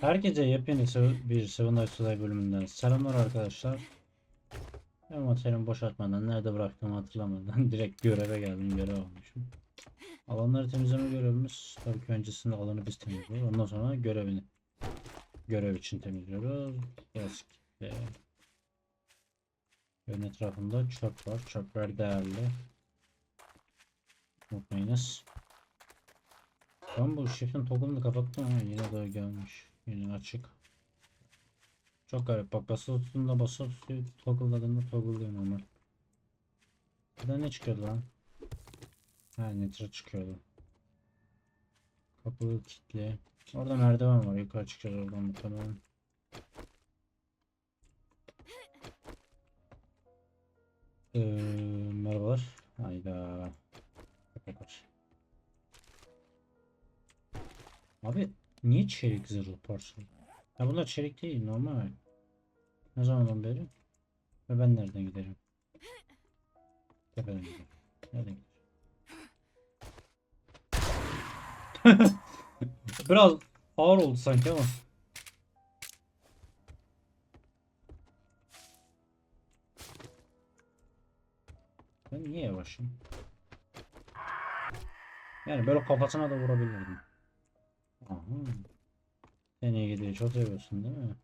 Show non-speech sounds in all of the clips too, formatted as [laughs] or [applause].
Herkese yepyeni bir Seven Fly bölümünden selamlar arkadaşlar. Ben materyalimi boşaltmadan nerede bıraktığımı hatırlamadan [laughs] direkt göreve geldim görev almışım. Alanları temizleme görevimiz tabii ki öncesinde alanı biz temizliyoruz. Ondan sonra görevini görev için temizliyoruz. Yazık. Ee, Evin etrafında çöp var. Çöpler değerli. Unutmayınız. Ben bu şifrin toggle'ını kapattım ama yine de gelmiş. Yine açık. Çok garip. Bak basılı tuttuğunda basılı tutuyor. Toggle'ladığında toggle'lıyor normal. Burada ne çıkıyordu lan? Ha nitro çıkıyordu. Kapı kilitli. Orada merdiven var. Yukarı çıkacağız oradan muhtemelen. Ee, merhabalar. Hayda. Kapatır. Abi niye çelik zırhlı parça? Ha bunlar çelik değil normal. Ne zamandan beri? Ve ben nereden giderim? Tepeden giderim. Nereden giderim? [laughs] Biraz ağır oldu sanki ama. Ben niye yavaşım? Yani böyle kafasına da vurabilirdim. Aha. İyi gidiyor. Çok seviyorsun değil mi?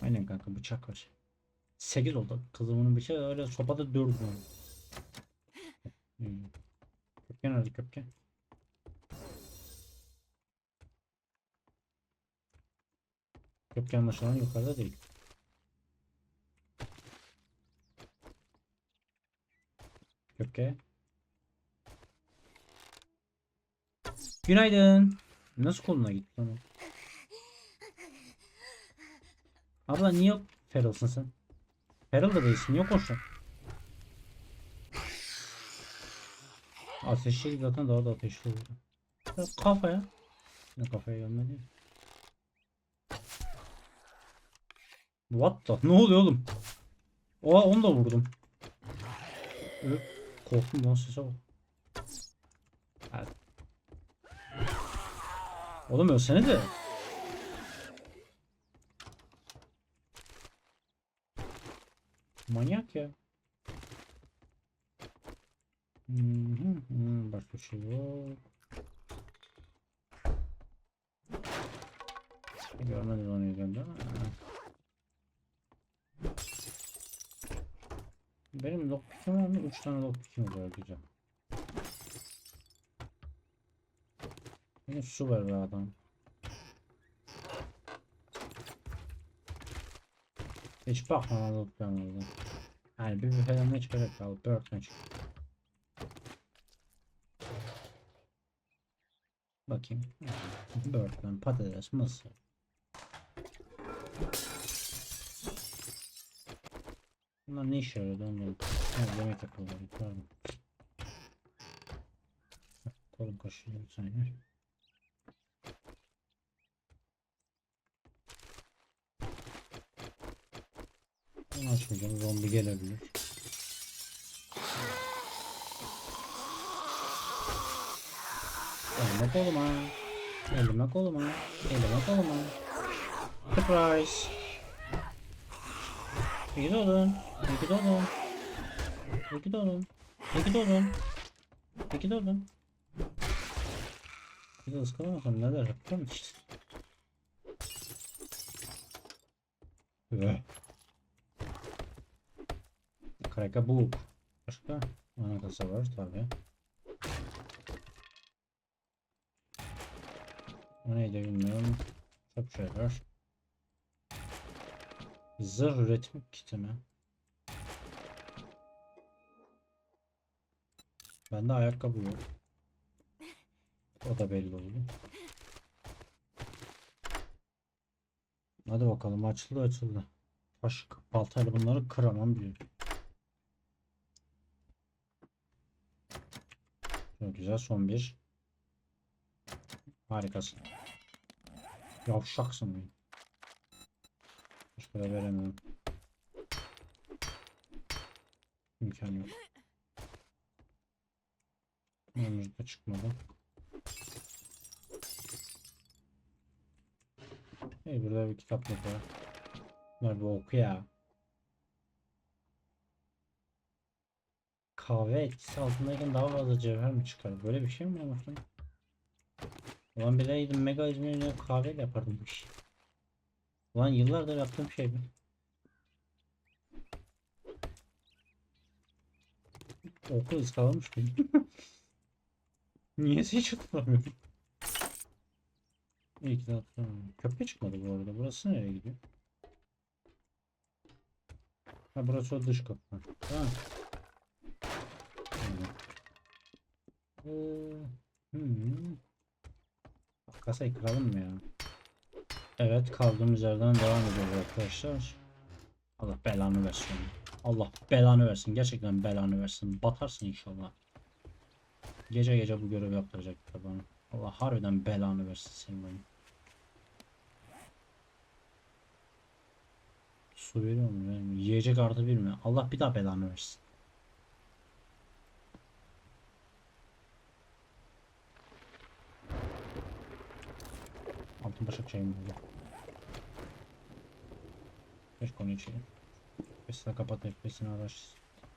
Aynen kanka bıçak var. 8 oldu. Kızımın bıçağı öyle sopada 4 mü? Hmm. Köpken hadi köpken. Köpken anlaşılan yukarıda değil. Köpke. Günaydın. Nasıl koluna gitti lan o? Abla niye Feral'sın sen? Feral da değilsin. Yok hoşlan. Ateşli zaten daha da ateşli oldu. Ya Kafaya. Ne kafaya gelmedi. What the? Ne oluyor oğlum? Oha onu da vurdum. Öp, Korktum lan sese bak. Hadi. Oğlum ölsene de. Manyak ya. Hı, Başka şey yok. Görmediniz onu yüzden değil mi? Benim lockpick'im var mı? 3 tane lockpick'im var güzel. Benim su ver be adam. Hiç bakmam lockpick'im orada. Yani bir falan ne çıkacak ya? Bird'den çık. Bakayım. Bird'den patates, mısır. Bunlar ne işe yarıyordu onu da- Ha, yemek yapıyorlar. Pardon. Kolum kaşıyor bir saniye. Bunu açmayacağım. Zombi gelebilir. Elime koluma. Elime koluma. Elime koluma. Surprise. İyi doğdun. İyi doğdun. İyi doğdun. İyi doğdun. İyi doğdun. Bir de ıskalamasam neler yapacağım işte. Üh. Kraka bu. Başka? Ana kasa var tabi. O neydi bilmiyorum. Çok şey var. Zırh üretim kiti mi? Bende ayakkabı yok. O da belli oldu. Hadi bakalım açıldı açıldı. Taş baltayla bunları kıramam diyor. Güzel son bir. Harikasın. Yavşaksın benim. Başka da veremiyorum. İmkan yok. Önümüzde çıkmadı. Hey burada bir kitap yok var. Bunlar bir oku ya. Kahve etkisi altındayken daha fazla cevher mi çıkar? Böyle bir şey mi yapmıştım? Ulan bileydim Mega İzmir'le kahve yapardım bu işi. Ulan yıllardır yaptığım şey bu. Okul ıskalamış mıyım? [laughs] Niyeyse hiç hatırlamıyorum. İyi ki de hatırlamıyorum. Köprü çıkmadı bu arada. Burası nereye gidiyor? Ha burası o dış kapı. Tamam. Aynen. Ee, hmm. Kasayı kıralım mı ya? Evet kaldığımız yerden devam ediyoruz arkadaşlar. Allah belanı versin. Allah belanı versin. Gerçekten belanı versin. Batarsın inşallah. Gece gece bu görevi yaptıracak bana. Allah harbiden belanı versin senin oyun. Su veriyor mu? Yiyecek artı bir mi? Allah bir daha belanı versin. Başak şeyim burada. Geç konu içeri. Hepsini kapat hepsini araç.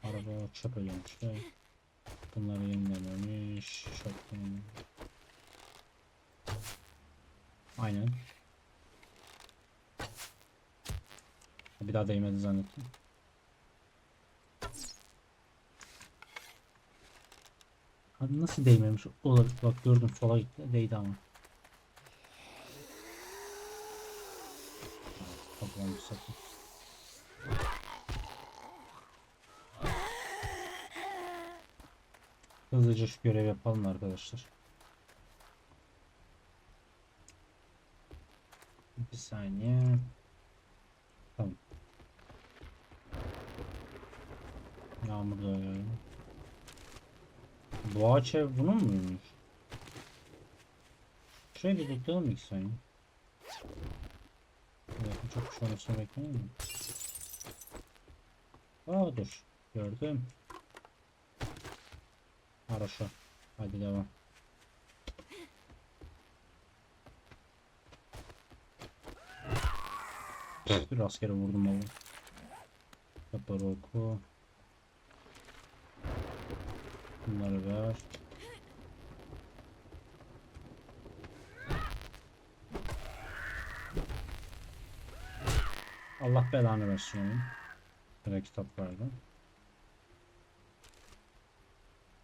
Araba çöp ödemişler. Bunları yenilememiş. Çöp yenilememiş. Aynen. Bir daha değmedi zannettim. Nasıl değmemiş olabilir? Bak gördüm sola gitti. Değdi ama. Toplanmış sakın. Hızlıca şu görev yapalım arkadaşlar. Bir saniye. Tamam. Yağmur da ağaç ev bunun muymuş? Şöyle bir bekleyelim iki saniye. Evet, çok bir şey olmasını beklemedim. Aa dur. Gördüm. Haroşa. Hadi devam. Bir askere vurdum oğlum. Kaparoku. Bunları ver. Allah belanı versin onun. Böyle kitaplardan.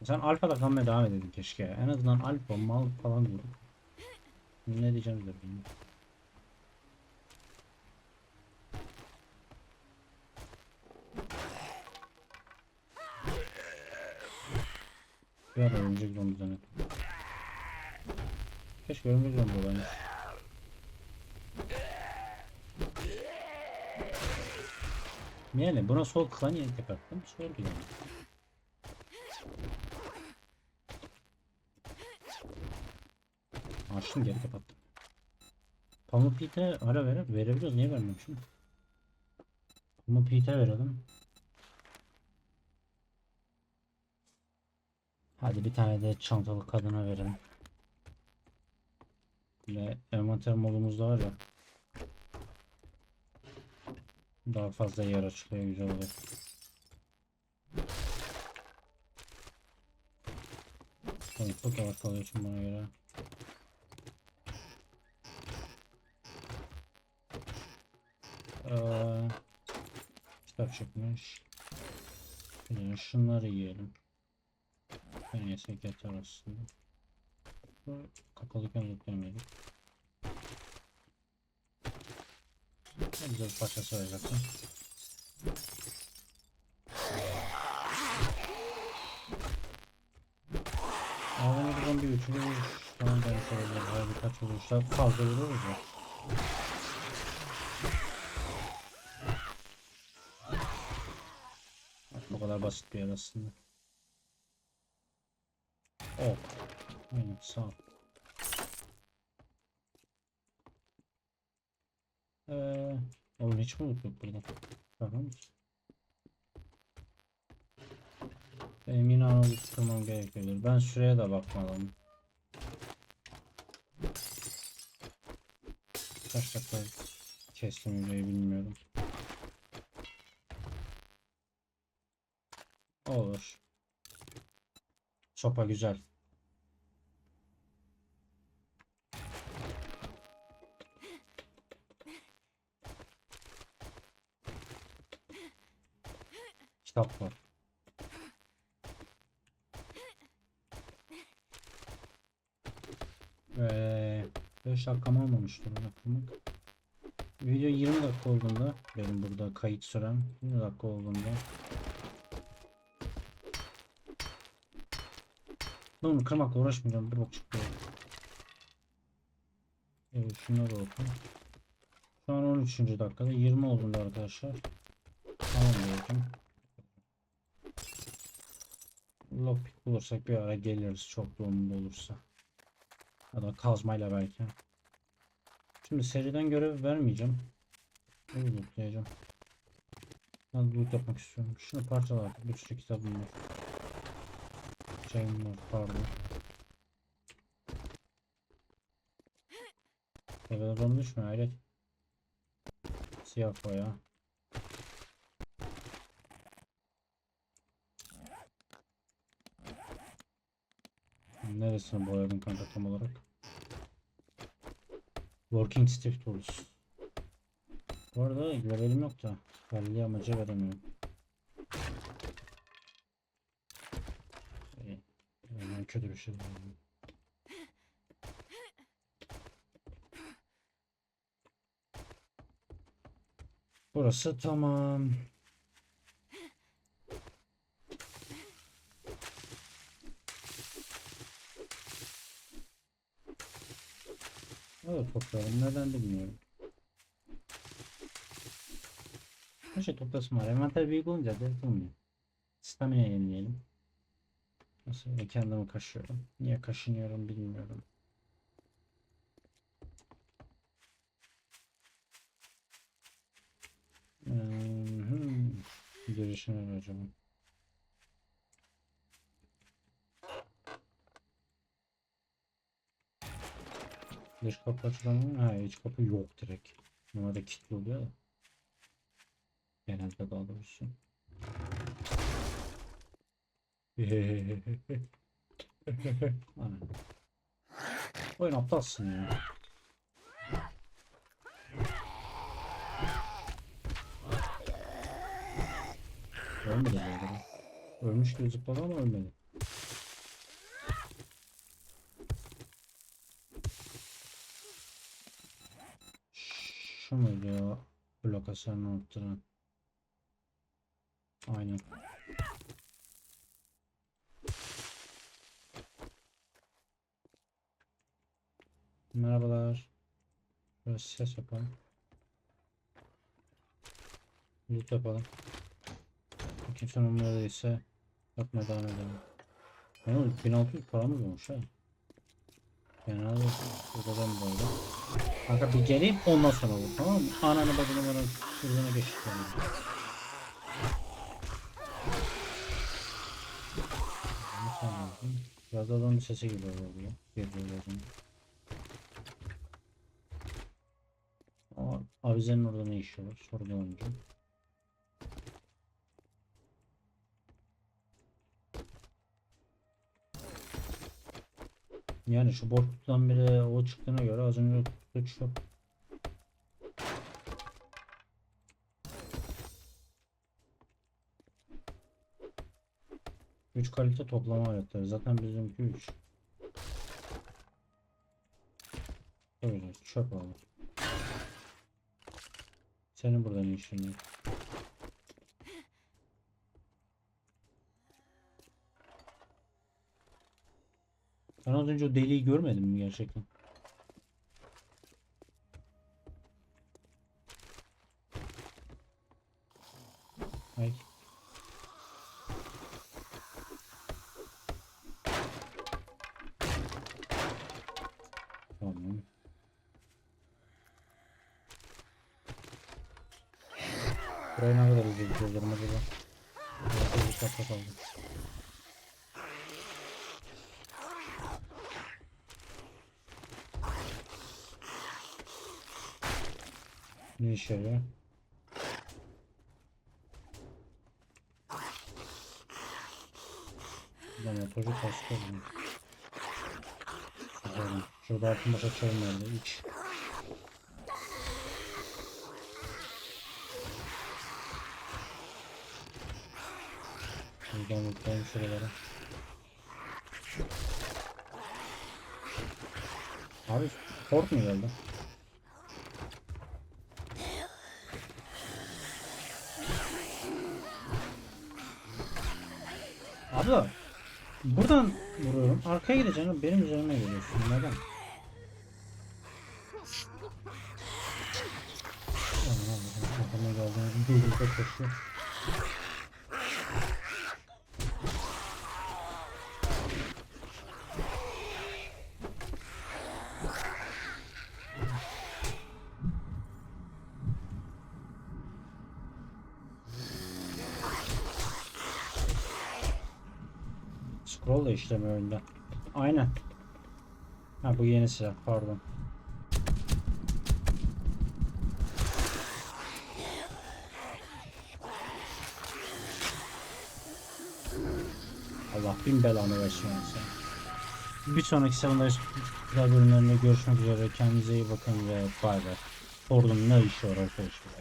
Sen alfada kalmaya devam ededin keşke. En azından alfa mal falan vurduk. Ne diyeceğim de bilmiyorum. Bir ara örümcek zannettim. Keşke örümcek zombi olaymış. Yani buna sol klan yeni kapattım. Sordu yani. Açtım geri kapattım. Pamuk Pete'e ara verir, verebiliyoruz. Niye vermemişim? Pamuk Pete'e verelim. Hadi bir tane de çantalı kadına verelim. Ve envanter modumuzda var ya. Daha fazla yer açılıyor güzel oluyor. Tabii çok yavaş kalıyor için bana göre. Ee, kitap çıkmış. Şöyle şunları yiyelim. En yesek yeter aslında. Bu kapalıyken Ne güzel bir parçası var zaten. Ağzını buradan bir üçünü vuruş falan demiş olabilir. Hayır birkaç vuruşta fazla vururuz ya. Bu kadar basit bir yer aslında. Ok. Aynen sağ ol. Ee, oğlum hiç mi yok burada? Tamam? Benim yine analiz gerekiyordur. Ben şuraya da bakmadım. Kaç dakika kestim videoyu bilmiyorum. Olur. Sopa güzel. Kitap var. Ee, 5 dakikam olmamıştır bakmak. Video 20 dakika olduğunda benim burada kayıt sürem 20 dakika olduğunda Ben onu kırmakla uğraşmayacağım bir bok çıktı. Evet şunları oku. Şu an 13. dakikada 20 olduğunda arkadaşlar. Tamam diyorum. Lockpick bulursak bir ara geliriz çok yoğun olursa. Ya da kazmayla belki. Şimdi seriden görev vermeyeceğim. Bunu lootlayacağım. Ben loot yapmak istiyorum. Şunu parçalar. Bir sürü kitabım var. Şeyim var pardon. Evet adam düşme hayret. Siyah boya. Neresini boyadın kanka tam olarak? Working Stiff Tools. Bu arada levelim yok da belli amaca veremiyorum. İyi. Yani kötü bir şey değil. Burası tamam. Evet toplayalım. Neden bilmiyorum. Her şey toplasın var. Envanter büyük olunca da yapılmıyor. Stamina yenileyelim. Nasıl öyle kendimi kaşıyorum. Niye kaşınıyorum bilmiyorum. Hmm, girişine acaba. Dış kapı açılan mı? Ha iç kapı yok direkt. Normalde kilitli oluyor da. Genelde daha doğrusu. [laughs] Aynen. Oyun aptalsın ya. Ölmedi arada. Ölmüş gibi zıpladı ama ölmedi. Şu muydu ya? Blok hasarını arttıran. Aynen. Merhabalar. Böyle ses yapalım. Loot yapalım. Kimse numara değilse yapmaya devam edelim. Yani 1600 paramız olmuş ha. Genelde buradan böyle. Kanka bir geleyim ondan sonra vur tamam mı? Ananı bacını bana kırgına geçtik? Biraz da adamın sesi gibi oluyor. Geliyor lazım. Avizenin orada ne işi var? Sorgulamayacağım. Yani şu boşluktan biri o çıktığına göre az önce suç yok. Üç kalite toplama aletleri. Zaten bizimki 3. Öyle çöp abi. Senin burada ne Ben az önce o deliği görmedim mi gerçekten? Ay. Tamam. Burayı ne kadar izleyeceğiz acaba? Biraz bir dakika kaldı. Ne işe yarıyor? Ben motorcu kaskı alayım. Şurada, şurada altın baş açalım nerede? İç. Buradan mutlayayım şuralara. Abi port mu Abla buradan vuruyorum. Arkaya gideceğim. Benim üzerime geliyorsun. Neden? Aman Allah'ım. Adama geldi. Duyduğunda koşuyor. Scroll da işlemiyor. Aynen. Ha bu yeni silah pardon. Allah bin belanı versin sen. Bir sonraki Seven bölümlerinde görüşmek üzere. Kendinize iyi bakın ve bay bay. Sordum ne işi var arkadaşlar.